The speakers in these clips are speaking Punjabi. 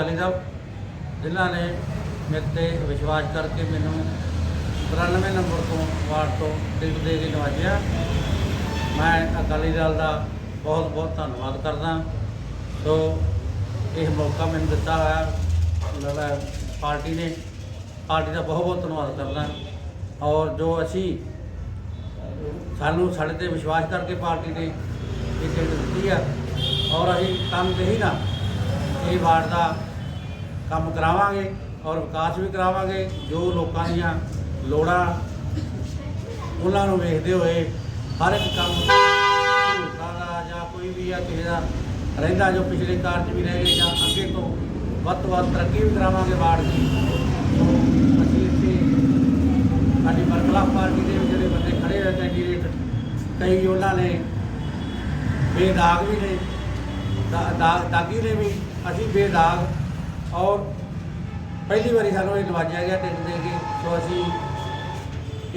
ਅਕਾਲੀ ਦਲ, ਜਿਨ੍ਹਾਂ ਨੇ ਮੇਰੇ ਤੇ ਵਿਸ਼ਵਾਸ ਕਰਕੇ ਮੈਨੂੰ 93 ਨੰਬਰ ਤੋਂ ਵਾਰਡ ਤੋਂ ਟਿਕਟ ਦੇ ਕੇ ਨਵਾਜਿਆ ਮੈਂ ਅਕਾਲੀ ਦਲ ਦਾ ਬਹੁਤ ਬਹੁਤ ਧੰਨਵਾਦ ਕਰਦਾ। ਸੋ ਇਹ ਮੌਕਾ ਮੈਨੂੰ ਦਿੱਤਾ ਹੋਇਆ ਲੜਾ ਪਾਰਟੀ ਨੇ, ਪਾਰਟੀ ਦਾ ਬਹੁਤ ਬਹੁਤ ਧੰਨਵਾਦ ਕਰਦਾ। ਔਰ ਜੋ ਅਸੀਂ ਸਾਨੂੰ ਸਾਡੇ ਤੇ ਵਿਸ਼ਵਾਸ ਕਰਕੇ ਪਾਰਟੀ ਨੇ ਇਹ ਟਿਕਟ ਦਿੱਤੀ ਆ, ਔਰ ਅਸੀਂ ਕੰਮ ਕਹੀ ਨਾ ਇਹ ਵਾਰਡ ਦਾ ਕੰਮ ਕਰਾਵਾਂਗੇ ਔਰ ਵਿਕਾਸ ਵੀ ਕਰਾਵਾਂਗੇ, ਜੋ ਲੋਕਾਂ ਦੀਆਂ ਲੋੜਾਂ ਉਹਨਾਂ ਨੂੰ ਵੇਖਦੇ ਹੋਏ ਹਰ ਇੱਕ ਕੰਮ ਸਹੂਲਤਾਂ ਦਾ ਜਾਂ ਕੋਈ ਵੀ ਆ ਕਿਸੇ ਦਾ ਰਹਿੰਦਾ ਜੋ ਪਿਛਲੇ ਕਾਰਜ ਵੀ ਰਹਿ ਗਏ ਜਾਂ ਅੱਗੇ ਤੋਂ ਵੱਧ ਤੋਂ ਵੱਧ ਤਰੱਕੀ ਵੀ ਕਰਾਵਾਂਗੇ ਵਾਰਡ ਦੀ। ਅਸੀਂ ਇੱਥੇ ਸਾਡੀ ਬਰਖਲਾਫ ਪਾਰਟੀ ਦੇ ਜਿਹੜੇ ਬੰਦੇ ਖੜੇ ਹੋਏ ਕੈਂਡੀਡੇਟ ਕਈ ਉਹਨਾਂ ਨੇ ਬੇਦਾਗ ਵੀ ਨੇ ਦਾ- ਦਾਗੀ ਨੇ ਵੀ, ਅਸੀਂ ਬੇਦਾਗ ਔਰ ਪਹਿਲੀ ਵਾਰੀ ਸਾਨੂੰ ਇਹ ਨਵਾਜਿਆ ਗਿਆ ਟਿਕਟ ਦੇ ਕੇ ਸੋ ਅਸੀਂ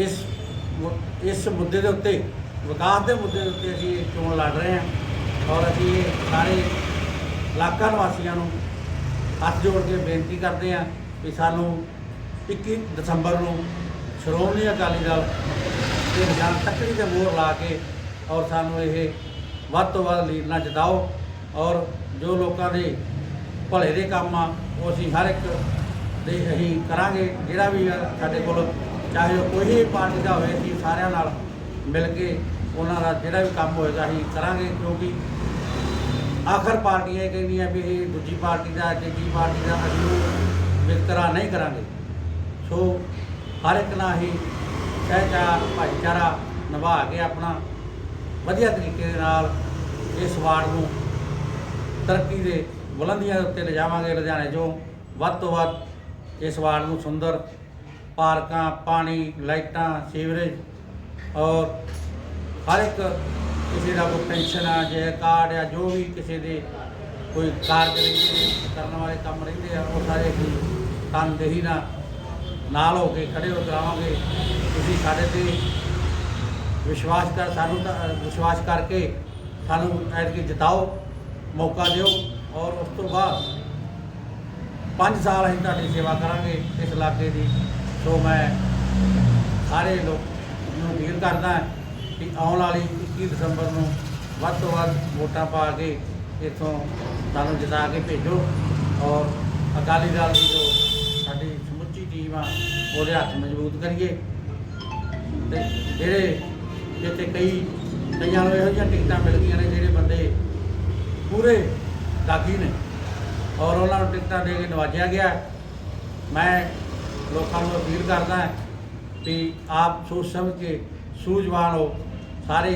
ਇਸ ਮੁ- ਇਸ ਮੁੱਦੇ ਦੇ ਉੱਤੇ, ਵਿਕਾਸ ਦੇ ਮੁੱਦੇ ਦੇ ਉੱਤੇ ਅਸੀਂ ਇਹ ਚੋਣ ਲੜ ਰਹੇ ਹਾਂ ਔਰ ਅਸੀਂ ਇਹ ਸਾਰੇ ਇਲਾਕਾ ਨਿਵਾਸੀਆਂ ਨੂੰ ਹੱਥ ਜੋੜ ਕੇ ਬੇਨਤੀ ਕਰਦੇ ਹਾਂ ਕਿ ਸਾਨੂੰ 21 ਦਸੰਬਰ ਨੂੰ ਸ਼੍ਰੋਮਣੀ ਅਕਾਲੀ ਦਲ ਦੇ ਨਿਸ਼ਾਨ ਤੱਕੜੀ ਤੇ ਮੋਹਰ ਲਾ ਕੇ ਔਰ ਸਾਨੂੰ ਇਹ ਵੱਧ ਤੋਂ ਵੱਧ ਲੀਡਰਾਂ ਨਾਲ ਔਰ ਜੋ ਲੋਕਾਂ ਦੇ ਭਲੇ ਦੇ ਕੰਮ ਆ, ਉਹ ਅਸੀਂ ਹਰ ਇੱਕ ਦੇ ਅਸੀਂ ਕਰਾਂਗੇ। ਜਿਹੜਾ ਵੀ ਆ ਸਾਡੇ ਕੋਲ, ਚਾਹੇ ਉਹ ਕੋਈ ਵੀ ਪਾਰਟੀ ਦਾ ਹੋਵੇ, ਅਸੀਂ ਸਾਰਿਆਂ ਨਾਲ ਮਿਲ ਕੇ ਉਹਨਾਂ ਦਾ ਜਿਹੜਾ ਵੀ ਕੰਮ ਹੋਏਗਾ, ਅਸੀਂ ਕਰਾਂਗੇ। ਕਿਉਂਕਿ ਆਖਰ ਪਾਰਟੀਆਂ ਇਹ ਕਹਿੰਦੀਆਂ ਵੀ ਇਹ ਦੂਜੀ ਪਾਰਟੀ ਦਾ, ਤੀਜੀ ਪਾਰਟੀ ਦਾ ਅਸੀਂ ਉਹ ਵਿਤਕਰਾ ਨਹੀਂ ਕਰਾਂਗੇ। ਸੋ ਹਰ ਇੱਕ ਨਾਲ ਹੀ ਸਹਿਚਾਰ ਭਾਈਚਾਰਾ ਨਿਭਾ ਕੇ ਆਪਣਾ ਵਧੀਆ ਤਰੀਕੇ ਦੇ ਨਾਲ ਇਸ ਵਾਰਡ ਨੂੰ ਤਰੱਕੀ ਦੇ ਬੁਲੰਦੀਆਂ ਦੇ ਉੱਤੇ ਲਿਜਾਵਾਂਗੇ ਲੁਧਿਆਣੇ 'ਚੋਂ। ਵੱਧ ਤੋਂ ਵੱਧ ਇਸ ਵਾਰਡ ਨੂੰ ਸੁੰਦਰ ਪਾਰਕਾਂ, ਪਾਣੀ, ਲਾਈਟਾਂ, ਸੀਵਰੇਜ ਔਰ ਹਰ ਇੱਕ ਕਿਸੇ ਦਾ ਕੋਈ ਪੈਨਸ਼ਨ ਆ, ਜੇ ਕਾਰਡ ਆ, ਜੋ ਵੀ ਕਿਸੇ ਦੇ ਕੋਈ ਕਾਰਜ ਰਹਿੰਦੇ ਕਰਨ ਵਾਲੇ ਕੰਮ ਰਹਿੰਦੇ ਆ, ਉਹ ਸਾਰੇ ਅਸੀਂ ਤਨਦੇਹੀ ਨਾਲ ਨਾਲ ਹੋ ਕੇ ਖੜੇ ਹੋ ਕਰਾਵਾਂਗੇ ਤੁਸੀਂ ਸਾਡੇ ਤੇ ਵਿਸ਼ਵਾਸ ਕਰ, ਸਾਨੂੰ ਵਿਸ਼ਵਾਸ ਕਰਕੇ ਸਾਨੂੰ ਐਤਕੀ ਜਿਤਾਓ, ਮੌਕਾ ਦਿਓ। ਔਰ ਉਸ ਤੋਂ ਬਾਅਦ 5 ਸਾਲ ਅਸੀਂ ਤੁਹਾਡੀ ਸੇਵਾ ਕਰਾਂਗੇ ਇਸ ਇਲਾਕੇ ਦੀ। ਸੋ ਮੈਂ ਸਾਰੇ ਲੋਕ ਨੂੰ ਅਪੀਲ ਕਰਦਾ ਕਿ ਆਉਣ ਵਾਲੀ 21 ਦਸੰਬਰ ਨੂੰ ਵੱਧ ਤੋਂ ਵੱਧ ਵੋਟਾਂ ਪਾ ਕੇ ਇੱਥੋਂ ਸਾਨੂੰ ਜਿਤਾ ਕੇ ਭੇਜੋ ਔਰ ਅਕਾਲੀ ਦਲ ਦੀ ਜੋ ਸਾਡੀ ਸਮੁੱਚੀ ਟੀਮ ਆ, ਉਹਦੇ ਹੱਥ ਮਜ਼ਬੂਤ ਕਰੀਏ। ਤੇ ਜਿਹੜੇ ਜਿੱਥੇ ਕਈ, ਕਈਆਂ ਨੂੰ ਇਹੋ ਜਿਹੀਆਂ ਟਿਕਟਾਂ ਮਿਲ ਗਈਆਂ ਨੇ, ਜਿਹੜੇ ਬੰਦੇ ਪੂਰੇ ਦਾਗੀ ਨੇ। ਔਰ ਉਹਨਾਂ ਨੂੰ ਟਿਕਟਾਂ ਦੇ ਕੇ ਨਵਾਜਿਆ ਗਿਆ। ਮੈਂ ਲੋਕਾਂ ਨੂੰ ਅਪੀਲ ਕਰਦਾ ਵੀ ਆਪ ਸੋਚ ਸਮਝ ਕੇ ਸੂਝਵਾਨ ਹੋ। ਸਾਰੇ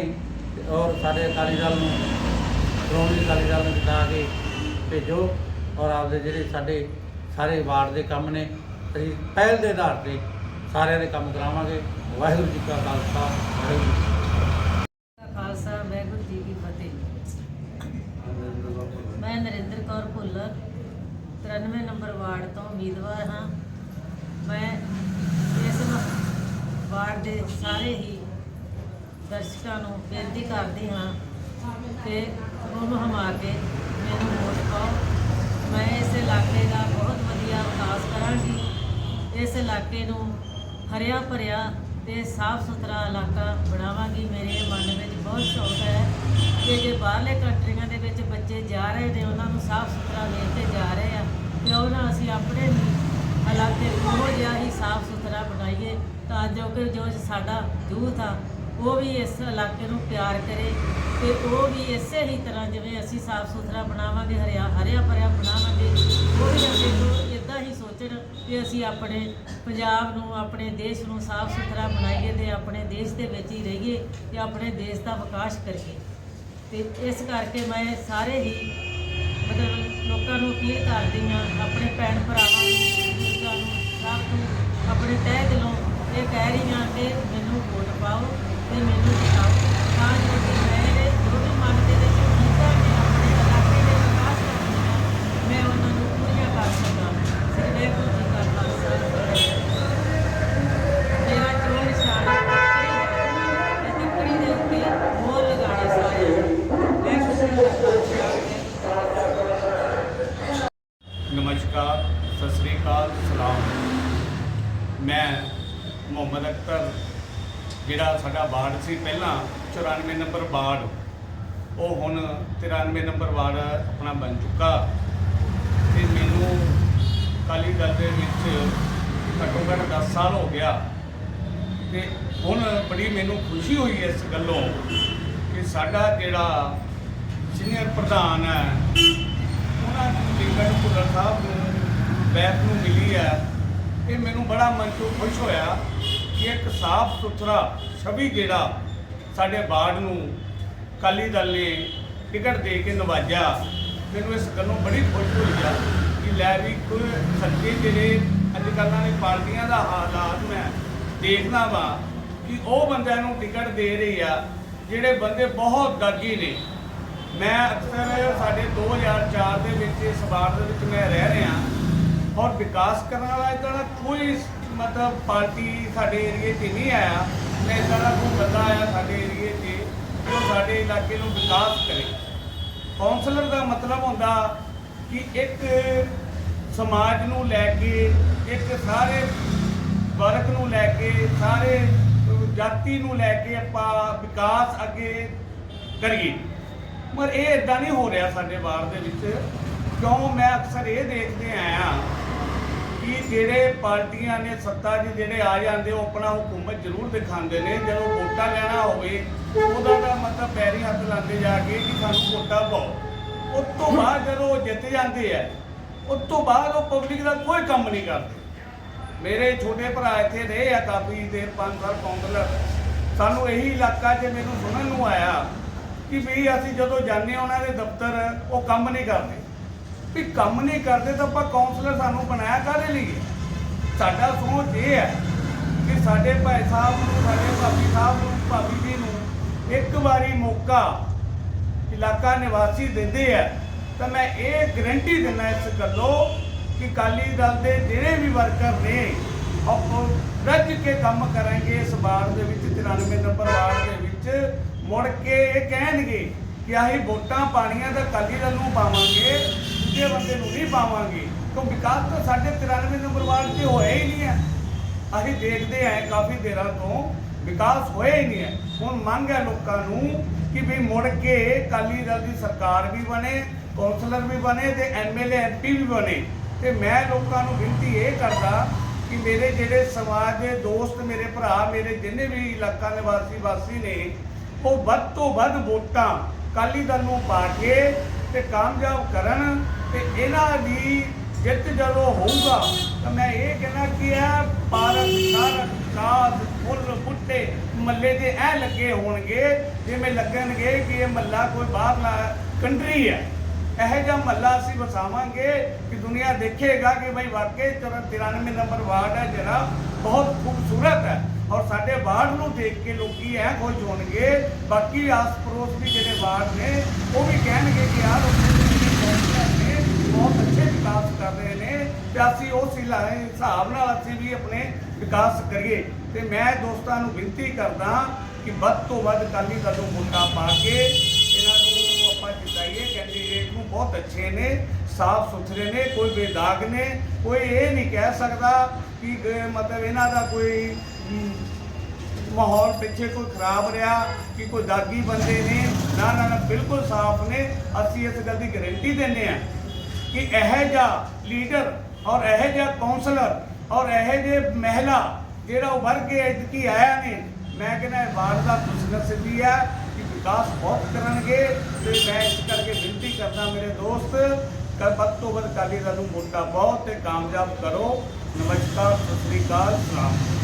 ਔਰ ਸਾਡੇ ਅਕਾਲੀ ਦਲ ਨੂੰ, ਸ਼੍ਰੋਮਣੀ ਅਕਾਲੀ ਦਲ ਨੂੰ ਜਿਤਾ ਕੇ ਭੇਜੋ। ਔਰ ਆਪਦੇ ਜਿਹੜੇ ਸਾਡੇ ਸਾਰੇ ਵਾਰਡ ਦੇ ਕੰਮ ਨੇ, ਅਸੀਂ ਪਹਿਲ ਦੇ ਆਧਾਰ ਤੇ ਸਾਰਿਆਂ ਦੇ ਕੰਮ ਕਰਾਵਾਂਗੇ। ਵਾਹਿਗੁਰੂ ਜੀ ਕਾ ਖਾਲਸਾ, ਵਾਹਿਗੁਰੂ ਜੀ ਕੀ ਫਤਿਹ। ਦਾ ਖਾਲਸਾ ਵਾਹਿਗੁਰੂ ਜੀ ਕੀ ਫਤਿਹ ਮੈਂ ਨਰਿੰਦਰ ਕੌਰ ਭੁੱਲਰ 93 ਨੰਬਰ ਵਾਰਡ ਤੋਂ ਉਮੀਦਵਾਰ ਹਾਂ। ਮੈਂ ਇਸ ਵ- ਵਾਰਡ ਦੇ ਸਾਰੇ ਹੀ ਦਰਸ਼ਕਾਂ ਨੂੰ ਬੇਨਤੀ ਕਰਦੀ ਹਾਂ ਕਿ ਗੁੰਮ ਹਮਾ ਕੇ ਮੈਨੂੰ ਵੋਟ ਪਾਓ। ਮੈਂ ਇਸ ਇਲਾਕੇ ਦਾ ਬਹੁਤ ਵਧੀਆ ਵਿਕਾਸ ਕਰਾਂਗੀ। ਇਸ ਇਲਾਕੇ ਨੂੰ ਹਰਿਆ ਭਰਿਆ ਤੇ ਸਾਫ਼ ਸੁਥਰਾ ਇਲਾਕਾ ਬਣਾਵਾਂਗੀ। ਮੇਰੇ ਮਨ ਵਿੱਚ ਬਹੁਤ ਸ਼ੌਕ ਹੈ ਕਿ ਜੇ ਬਾਹਰਲੇ ਕੰਟਰੀਆਂ ਦੇ ਵਿੱਚ ਬੱਚੇ ਜਾ ਰਹੇ ਨੇ, ਉਹਨਾਂ ਨੂੰ ਸਾਫ਼ ਸੁਥਰਾ ਵੇਖ ਕੇ ਜਾ ਰਹੇ ਆ ਤੇ ਉਹਨਾਂ ਅਸੀਂ ਆਪਣੇ ਵੀ ਇਲਾਕੇ ਉਹ ਜਿਹਾ ਹੀ ਸਾਫ਼ ਸੁਥਰਾ ਬਣਾਈਏ ਤਾਂ ਜੋ ਕਿ ਜੋ ਸਾਡਾ ਯੂਥ ਆ, ਉਹ ਵੀ ਇਸ ਇਲਾਕੇ ਨੂੰ ਪਿਆਰ ਕਰੇ ਤੇ ਉਹ ਵੀ ਇਸੇ ਹੀ ਤਰ੍ਹਾਂ ਜਿਵੇਂ ਅਸੀਂ ਸਾਫ਼ ਸੁਥਰਾ ਬਣਾਵਾਂਗੇ, ਹਰਿਆ ਹਰਿਆ ਭਰਿਆ ਬਣਾਵਾਂਗੇ, ਉਹ ਵੀ ਅਸੀਂ ਨੂੰ ਇਦਾਂ ਹੀ ਸੋਚਣ ਕਿ ਅਸੀਂ ਆਪਣੇ ਪੰਜਾਬ ਨੂੰ, ਆਪਣੇ ਦੇਸ਼ ਨੂੰ ਸਾਫ਼ ਸੁਥਰਾ ਬਣਾਈਏ ਤੇ ਆਪਣੇ ਦੇਸ਼ ਦੇ ਵਿੱਚ ਹੀ ਰਹੀਏ ਤੇ ਆਪਣੇ ਦੇਸ਼ ਦਾ ਵਿਕਾਸ ਕਰੀਏ। ਤੇ ਇਸ ਕਰਕੇ ਮੈਂ ਸਾਰੇ ਹੀ ਮਤਲਬ ਲੋਕਾਂ ਨੂੰ ਅਪੀਲ ਕਰਦੀ ਹਾਂ, ਆਪਣੇ ਭੈਣ ਭਰਾਵਾਂ ਨੂੰ ਬਜ਼ੁਰਗਾਂ ਨੂੰ, ਸਭ ਨੂੰ ਆਪਣੇ ਤਹਿ ਦਿਲੋਂ ਇਹ ਕਹਿ ਰਹੀ ਹਾਂ ਕਿ ਮੈਨੂੰ ਵੋਟ ਪਾਓ ਤੇ ਮੈਨੂੰ ਜਿਤਾਓ ਤਾਂ ਜੋ ਕਿ ਮੇਰੇ ਜੋ ਵੀ ਮਨ ਦੇ ਵਿੱਚ ਉਮੀਦਾਂ ਨੇ ਆਪਣੇ ਇਲਾਕੇ ਦੇ ਵਿਕਾਸ ਕਰਨੀਆਂ ਮੈਂ ਉਹਨਾਂ ਨੂੰ ਪੂਰੀਆਂ ਕਰ ਸਕਾਂ ਸ੍ਰੀ ਵਾਹਿਗੁਰੂ ਜੀ ਕਾ ਖਾਲਸਾ ਮੇਰਾ ਚੋਣ ਨਿਸ਼ਾਨ ਤੱਕੜੀ ਹੈ ਤੇ ਤੱਕੜੀ ਦੇ ਉੱਤੇ ਮੋਹਰ ਲਗਾਉਣੀ ਸਾਰੇ ਵਾਹਿਗੁਰੂ ਜੀ ਕਾ ਖਾਲਸਾ ਨੁਮਾਇਸ਼ ਮੈਂ ਮੁਹੰਮਦ ਅਖਤਰ ਜਿਹੜਾ ਸਾਡਾ ਵਾਰਡ ਸੀ ਪਹਿਲਾਂ 94 ਨੰਬਰ ਵਾਰਡ, ਉਹ ਹੁਣ 93 ਨੰਬਰ ਵਾਰਡ ਆਪਣਾ ਬਣ ਚੁੱਕਾ। ਤੇ ਮੈਨੂੰ ਅਕਾਲੀ ਦਲ ਦੇ ਵਿੱਚ ਘੱਟੋ ਘੱਟ 10 ਸਾਲ ਹੋ ਗਿਆ। ਤੇ ਹੁਣ ਬੜੀ ਮੈਨੂੰ ਖੁਸ਼ੀ ਹੋਈ ਇਸ ਗੱਲੋਂ ਕਿ ਸਾਡਾ ਜਿਹੜਾ ਸੀਨੀਅਰ ਪ੍ਰਧਾਨ ਹੈ, ਉਹਨਾਂ ਦੀ ਲਿੰਗੜ ਭੁੱਲਰ ਸਾਹਿਬ ਨੂੰ ਬੈਠ ਨੂੰ ਮਿਲੀ ਹੈ। ਇਹ ਮੈਨੂੰ ਬੜਾ ਮਨ ਤੋਂ ਖੁਸ਼ ਹੋਇਆ ਕਿ ਇੱਕ ਸਾਫ਼ ਸੁਥਰਾ ਛਵੀ ਜਿਹੜਾ ਸਾਡੇ ਵਾਰਡ ਨੂੰ ਅਕਾਲੀ ਦਲ ਨੇ ਟਿਕਟ ਦੇ ਕੇ ਨਵਾਜਿਆ। ਮੈਨੂੰ ਇਸ ਗੱਲੋਂ ਬੜੀ ਖੁਸ਼ ਹੋਈ ਆ ਕਿ ਲੈ ਵੀ ਕੋਈ ਸੱਚੇ ਜਿਹੜੇ ਅੱਜ ਕੱਲ੍ਹਾਂ ਦੀ ਪਾਰਟੀਆਂ ਦਾ ਹਾਲਾਤ ਮੈਂ ਦੇਖਦਾ ਵਾ ਕਿ ਉਹ ਬੰਦਿਆਂ ਨੂੰ ਟਿਕਟ ਦੇ ਰਹੀ ਆ, ਜਿਹੜੇ ਬੰਦੇ ਬਹੁਤ ਦਾਗੀ ਨੇ। ਮੈਂ ਅਕਸਰ ਸਾਡੇ 2004 ਦੇ ਵਿੱਚ ਇਸ ਵਾਰਡ ਦੇ ਵਿੱਚ ਮੈਂ ਰਹਿ ਰਿਹਾ ਔਰ ਵਿਕਾਸ ਕਰਨ ਵਾਲਾ ਇਦਾਂ ਦਾ ਕੋਈ ਮਤਲਬ ਪਾਰਟੀ ਸਾਡੇ ਏਰੀਏ 'ਚ ਨਹੀਂ ਆਇਆ, ਮੈਂ ਇਦਾਂ ਦਾ ਕੋਈ ਬੰਦਾ ਆਇਆ ਸਾਡੇ ਏਰੀਏ 'ਚ ਜੋ ਸਾਡੇ ਇਲਾਕੇ ਨੂੰ ਵਿਕਾਸ ਕਰੇ। ਕਾਉਂਸਲਰ ਦਾ ਮਤਲਬ ਹੁੰਦਾ ਕਿ ਇੱਕ ਸਮਾਜ ਨੂੰ ਲੈ ਕੇ, ਇੱਕ ਸਾਰੇ ਵਰਗ ਨੂੰ ਲੈ ਕੇ, ਸਾਰੇ ਜਾਤੀ ਨੂੰ ਲੈ ਕੇ ਆਪਾਂ ਵਿਕਾਸ ਅੱਗੇ ਕਰੀਏ। ਪਰ ਇਹ ਇਦਾਂ ਨਹੀਂ ਹੋ ਰਿਹਾ ਸਾਡੇ ਬਾਹਰ ਦੇ ਵਿੱਚ। ਕਿਉਂ? ਮੈਂ ਅਕਸਰ ਇਹ ਦੇਖਦੇ ਆਇਆ ਕਿ ਜਿਹੜੇ ਪਾਰਟੀਆਂ ਨੇ ਸੱਤਾ 'ਚ ਜਿਹੜੇ ਆ ਜਾਂਦੇ, ਉਹ ਆਪਣਾ ਹਕੂਮਤ ਜ਼ਰੂਰ ਦਿਖਾਉਂਦੇ ਨੇ, ਜਦੋਂ ਵੋਟਾਂ ਲੈਣਾ ਹੋਵੇ, ਉਹਦਾ ਤਾਂ ਮਤਲਬ ਪੈਰੀ ਹੱਥ ਲਾਉਂਦੇ ਜਾ ਕੇ ਕਿ ਸਾਨੂੰ ਵੋਟਾਂ ਪਾਓ। ਉਸ ਤੋਂ ਬਾਅਦ ਜਦੋਂ ਉਹ ਜਿੱਤ ਜਾਂਦੇ ਆ, ਉਸ ਤੋਂ ਬਾਅਦ ਉਹ ਪਬਲਿਕ ਦਾ ਕੋਈ ਕੰਮ ਨਹੀਂ ਕਰਦੇ। ਮੇਰੇ ਛੋਟੇ ਭਰਾ ਇੱਥੇ ਰਹੇ ਆ, ਕਾਫੀ ਦੇਰ, ਪੰਜ ਸਾਲ ਕਾਉਂਸਲਰ ਸਾਨੂੰ ਇਹੀ ਇਲਾਕਾ 'ਚ ਮੈਨੂੰ ਸੁਣਨ ਨੂੰ ਆਇਆ ਕਿ ਵੀ ਅਸੀਂ ਜਦੋਂ ਜਾਂਦੇ ਹਾਂ ਉਹਨਾਂ ਦੇ ਦਫ਼ਤਰ, ਉਹ ਕੰਮ ਨਹੀਂ ਕਰਦੇ। ਵੀ ਕੰਮ ਨਹੀਂ ਕਰਦੇ ਤਾਂ ਆਪਾਂ ਕਾਉਂਸਲਰ ਸਾਨੂੰ ਬਣਾਇਆ ਕਾਹਦੇ ਲਈ? ਸਾਡਾ ਸੋਚ ਇਹ ਹੈ ਕਿ ਸਾਡੇ ਭਾਈ ਸਾਹਿਬ ਨੂੰ, ਸਾਡੇ ਭਾਬੀ ਸਾਹਿਬ ਨੂੰ, ਭਾਬੀ ਜੀ ਨੂੰ ਇੱਕ ਵਾਰੀ ਮੌਕਾ ਇਲਾਕਾ ਨਿਵਾਸੀ ਦਿੰਦੇ ਆ, ਤਾਂ ਮੈਂ ਇਹ ਗਰੰਟੀ ਦਿੰਦਾ ਇਸ ਗੱਲੋਂ ਕਿ ਕਾਲੀ ਦਲ ਦੇ ਜਿਹੜੇ ਵੀ ਵਰਕਰ ਨੇ ਉਹ ਰੱਜ ਕੇ ਕੰਮ ਕਰਾਂਗੇ ਇਸ ਵਾਰਡ ਦੇ ਵਿੱਚ 93 ਨੰਬਰ ਵਾਰਡ ਦੇ ਵਿੱਚ। ਮੁੜ ਕੇ ਇਹ ਕਹਿਣਗੇ ਕਿ ਆਹੀ ਵੋਟਾਂ ਪਾਣੀਆਂ ਤਾਂ ਕਾਲੀ ਦਲ ਨੂੰ ਪਾਵਾਂਗੇ। ਦੂਜੇ ਬੰਦੇ ਨੂੰ ਨਹੀਂ ਪਾਵਾਂਗੇ ਕਿਉਂ ਵਿਕਾਸ ਤਾਂ ਸਾਡੇ 93 ਨੰਬਰ ਵਾਰਡ 'ਚ ਹੋਇਆ ਹੀ ਨਹੀਂ ਹੈ। ਅਸੀਂ ਦੇਖਦੇ ਆਏ ਕਾਫੀ ਦੇਰਾਂ ਤੋਂ ਵਿਕਾਸ ਹੋਇਆ ਹੀ ਨਹੀਂ ਹੈ। ਹੁਣ ਮੰਗ ਹੈ ਲੋਕਾਂ ਨੂੰ ਕਿ ਵੀ ਮੁੜ ਕੇ ਅਕਾਲੀ ਦਲ ਦੀ ਸਰਕਾਰ ਵੀ ਬਣੇ, ਕੌਂਸਲਰ ਵੀ ਬਣੇ ਤੇ ਐਮਐਲਏ ਐਮਪੀ ਵੀ ਬਣੇ। ਤੇ ਮੈਂ ਲੋਕਾਂ ਨੂੰ ਬੇਨਤੀ ਇਹ ਕਰਦਾ ਕਿ ਮੇਰੇ ਜਿਹੜੇ ਸਮਾਜ ਦੇ ਦੋਸਤ, ਮੇਰੇ ਭਰਾ, ਮੇਰੇ ਜਿੰਨੇ ਵੀ ਇਲਾਕਾ ਨਿਵਾਸੀ ਵਾਸੀ ਨੇ, ਉਹ ਵੱਧ ਤੋਂ ਵੱਧ ਵੋਟਾਂ ਅਕਾਲੀ ਦਲ ਨੂੰ ਪਾ ਕੇ ਤੇ ਕਾਮਯਾਬ ਕਰਨ। ਤੇ ਇਹਨਾਂ ਦੀ ਜਿੱਤ ਜਦੋਂ ਹੋਊਗਾ, ਤਾਂ ਮੈਂ ਇਹ ਕਹਿਣਾ ਕਿ ਇਹ ਪਾਰਕ, ਸਾਰਕ ਕਾਸ ਫੁੱਲ, ਬੁੱਟੇ, ਮੱਲੇ ਦੇ ਐ ਲੱਗੇ ਹੋਣਗੇ, ਜਿਵੇਂ ਲੱਗਣਗੇ ਕਿ ਇਹ ਮੱਲਾ ਕੋਈ ਬਾਹਰਲਾ ਕੰਟਰੀ ਹੈ। ਇਹੋ ਜਿਹਾ ਮੱਲਾ ਅਸੀਂ ਵਸਾਵਾਂਗੇ ਕਿ ਦੁਨੀਆ ਦੇਖੇਗਾ ਕਿ ਭਾਈ ਵਾਕਈ 93 ਨੰਬਰ ਵਾਰਡ ਹੈ, ਜਿਹੜਾ ਬਹੁਤ ਖੂਬਸੂਰਤ ਹੈ। ਔਰ ਸਾਡੇ ਵਾਰਡ ਨੂੰ ਦੇਖ ਕੇ ਲੋਕੀ ਐ ਖੁਸ਼ ਹੋਣਗੇ। ਬਾਕੀ ਆਸ ਪੜੋਸ ਵੀ ਜਿਹੜੇ ਵਾਰਡ ਨੇ, ਉਹ ਵੀ ਕਹਿਣਗੇ ਕਿ ਆਹ ਲੋਕ ਨੇ ਬਹੁਤ ਅੱਛੇ ਵਿਕਾਸ ਕਰ ਰਹੇ ਨੇ ਤੇ ਅਸੀਂ ਉਸ ਹਿਸਾਬ ਨਾਲ ਅਸੀਂ ਵੀ ਆਪਣੇ ਵਿਕਾਸ ਕਰੀਏ। ਤੇ ਮੈਂ ਦੋਸਤਾਂ ਨੂੰ ਬੇਨਤੀ ਕਰਦਾ ਕਿ ਵੱਧ ਤੋਂ ਵੱਧ ਕਾਲੀ ਦਲ ਨੂੰ ਵੋਟਾਂ ਪਾ ਕੇ ਇਹਨਾਂ ਨੂੰ ਆਪਾਂ ਜਿਤਾਈਏ। ਕੈਂਡੀਡੇਟ ਨੂੰ ਬਹੁਤ ਅੱਛੇ ਨੇ, ਸਾਫ਼ ਸੁਥਰੇ ਨੇ, ਕੋਈ ਬੇਦਾਗ ਨੇ। ਕੋਈ ਇਹ ਨਹੀਂ ਕਹਿ ਸਕਦਾ ਕਿ ਮਤਲਬ ਇਹਨਾਂ ਦਾ ਕੋਈ ਮਾਹੌਲ ਪਿੱਛੇ ਕੋਈ ਖਰਾਬ ਰਿਹਾ, ਕਿ ਕੋਈ ਦਾਗੀ ਬੰਦੇ ਨੇ। ਨਾ ਨਾ ਬਿਲਕੁਲ ਸਾਫ਼ ਨੇ। ਅਸੀਂ ਇਸ ਗੱਲ ਦੀ ਗਾਰੰਟੀ ਦਿੰਦੇ ਆ ਕਿ ਇਹੋ ਜਿਹਾ ਲੀਡਰ ਔਰ ਇਹੋ ਜਿਹਾ ਕਾਉਂਸਲਰ ਔਰ ਇਹੋ ਜਿਹੇ ਮਹਿਲਾ ਜਿਹੜਾ ਉੱਭਰ ਕੇ ਐਤਕੀ ਆਇਆ ਨੇ ਮੈਂ ਕਹਿੰਦਾ ਵਾਰ ਦਾ ਦਾ ਖੁਸ਼ਨਸੀਬੀ ਹੈ ਕਿ ਵਿਕਾਸ ਬਹੁਤ ਕਰਨਗੇ ਤੇ ਮੈਂ ਇਸ ਕਰਕੇ ਬੇਨਤੀ ਕਰਦਾ ਮੇਰੇ ਦੋਸਤ ਵੱਧ ਤੋਂ ਵੱਧ ਅਕਾਲੀ ਦਲ ਨੂੰ ਮੋਟਾ ਪਾਓ ਤੇ ਕਾਮਯਾਬ ਕਰੋ। ਨਮਸਕਾਰ, ਸਤਿ ਸ੍ਰੀ ਅਕਾਲ, ਸਲਾਮ।